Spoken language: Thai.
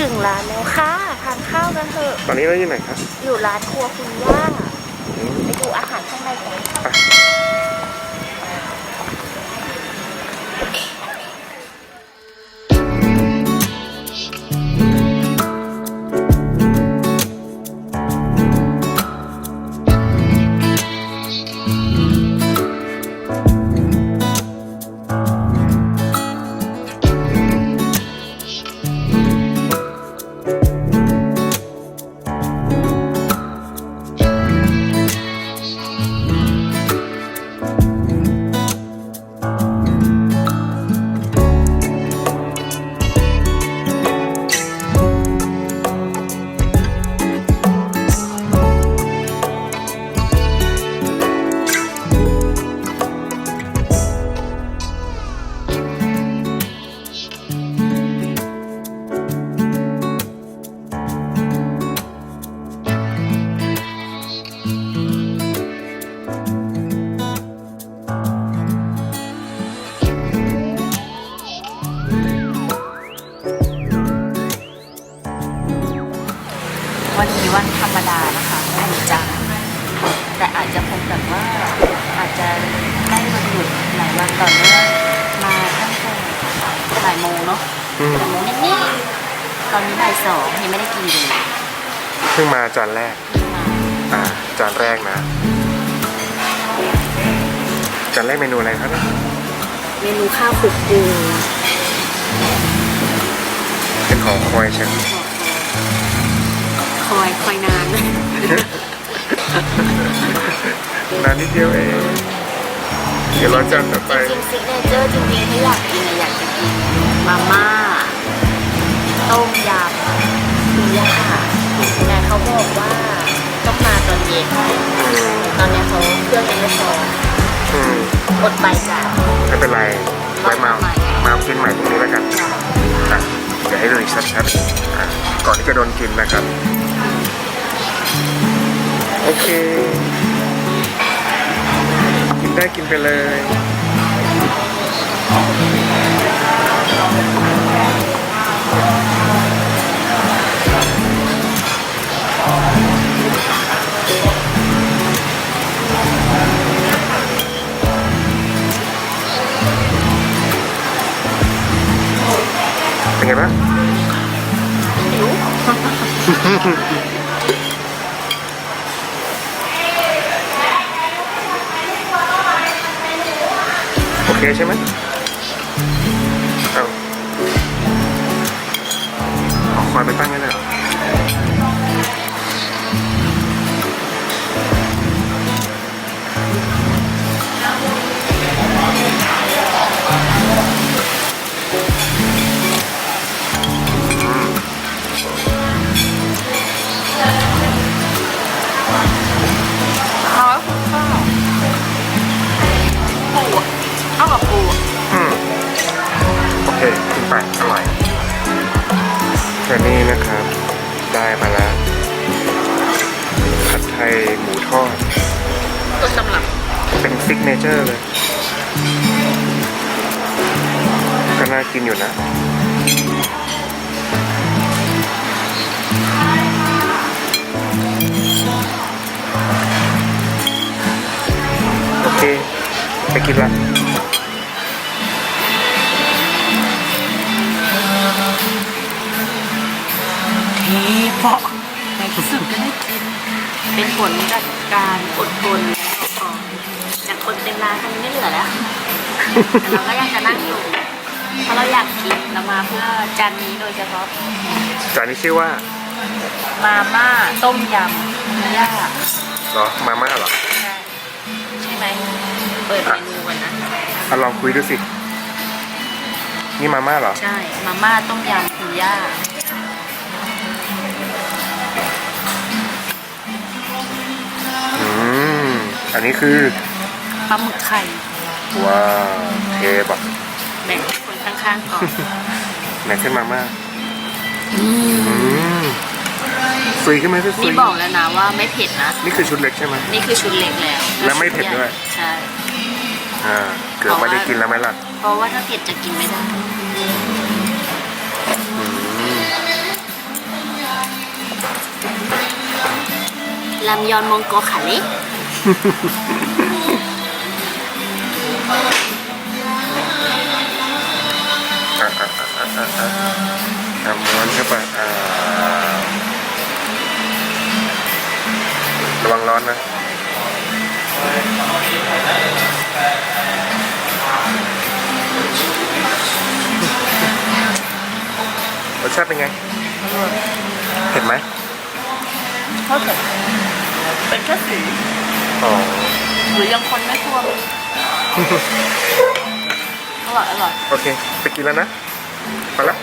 ถึงร้านแล้วค่ะทานข้าวกันเถอะ ตอนนี้เราอยู่ไหนครับ อยู่ร้านครัวคุณย่าไปดูอาหารข้างในกัน รรมดานะคะวันจันทร์แต่อาจจะคงแบบว่าอาจจะได้วันหยุดหลายวันต่อเนื่องมาตั้งแต่บ่ายโมงเนาะอืมบ่ายโมงนิดๆตอนนี้บ่ายสองยังไม่ได้กินเลยเพิ่งมาจานแรก อ่า จานแรกนะ จานแรกเมนูอะไรครับเนี่ยเมนูข้าวคลุกปูเป็นของคอยใช่ไหม คอยคอยนาน นานนิดเดียวเอง เดี๋ยวเราจานต่อไป จริงๆซิกเนเจอร์จริงๆที่อยากกินอะอยากจะกินมาม่าต้มยำคุณย่าแต่เขาบอกว่าต้องมาตอนเย็นอืมตอนนี้เขาเครื่องยังไม่พออืม อดไปจ้ะ ไม่เป็นไรไว้มามากินใหม่ตรงนี้แล้วกันอะเดี๋ยวให้ดูอีกชัดๆอะก่อนที่จะโดนกินนะครับ โอเค กินได้กินไปเลย เป็นไงบ้าง หิว โอ เคใช่ไหมเอาเอาคอยไปตั้งกันเลยเหรอ เคกินไปอร่อยแค่นี้นะครับ ได้มาแล้ว ผัดไทยหมูทอด ต้นตำรับเป็นซิกเนเจอร์เลย ก็น่ากินอยู่นะโอเค ไปกินละ ทีเปาะในที่สุดก็ได้กิน เป็นผลจากการอดทนแล้วของอย่างคนเต็มร้านกันไม่เหลือแล้วแต่เราก็ยังจะนั่งอยู่เพราะเราอยากกินเรามาเพื่อจานนี้โดยเฉพาะจานนี้ชื่อว่า มาม่าต้มยำย่าเหรอมาม่าเหรอใช่ใช่ไหมเปิดเมนูกันนะอะลองคุยดูสิ นี่มาม่าเหรอ ใช่ มาม่าต้มยำคุณย่าอื อันนี้คือปลาหมึกไข่ว้าวเทปอะแบ่งให้คนข้างๆก่อนไหนขึ้นมาม่าอืมอืมซุยขึ้นไหมซุยนี่บอกแล้วนะว่าไม่เผ็ดนะ นี่คือชุดเล็กใช่ไหมนี่คือชุดเล็กแล้วและไม่เผ็ดด้วยใช่อ่าเกือบไม่ได้กินแล้วไหมล่ะเพราะว่าถ้าเผ็ดจะกินไม่ได้อืมรามยอนมองโกขาเล็ก อะอะอะอะอะอะอะม้วนเข้าไปอ่าระวังร้อนนะรสชาติเป็นไงเผ็ดไหมเพราะเป็นแค่สี อ๋อหรือยังคนไม่ทั่วอร่อยอร่อย โอเค ไปกินแล้วนะ ไปละ